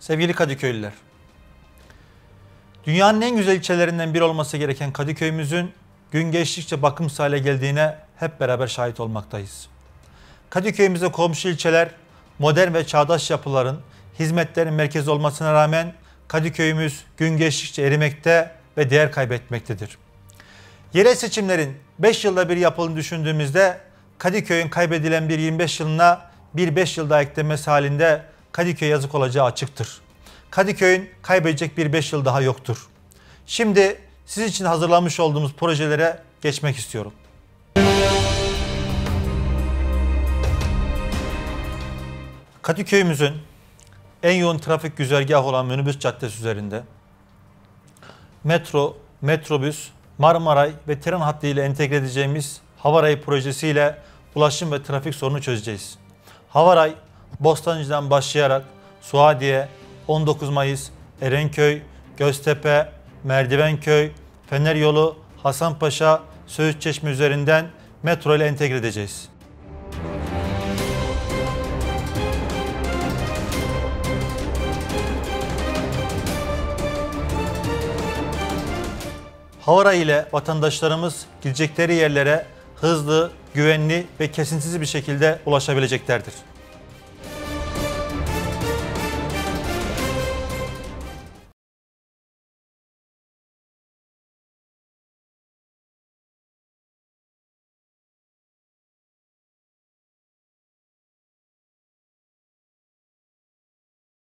Sevgili Kadıköylüler, dünyanın en güzel ilçelerinden biri olması gereken Kadıköy'ümüzün gün geçtikçe bakımsız hale geldiğine hep beraber şahit olmaktayız. Kadıköy'ümüzde komşu ilçeler modern ve çağdaş yapıların, hizmetlerin merkezi olmasına rağmen Kadıköy'ümüz gün geçtikçe erimekte ve değer kaybetmektedir. Yerel seçimlerin 5 yılda bir yapıldığını düşündüğümüzde Kadıköy'ün kaybedilen bir 25 yılına bir 5 yıl daha eklenmesi halinde Kadıköy yazık olacağı açıktır. Kadıköy'ün kaybedecek bir 5 yıl daha yoktur. Şimdi siz için hazırlamış olduğumuz projelere geçmek istiyorum. Kadıköy'ümüzün en yoğun trafik güzergahı olan minibüs caddesi üzerinde metro, metrobüs, Marmaray ve tren hattı ile entegre edeceğimiz Havaray projesiyle ulaşım ve trafik sorunu çözeceğiz. Havaray, Bostancı'dan başlayarak Suadiye, 19 Mayıs, Erenköy, Göztepe, Merdivenköy, Fener Yolu, Hasanpaşa, Söğüt Çeşme üzerinden metro ile entegre edeceğiz. Havara ile vatandaşlarımız gidecekleri yerlere hızlı, güvenli ve kesintisiz bir şekilde ulaşabileceklerdir.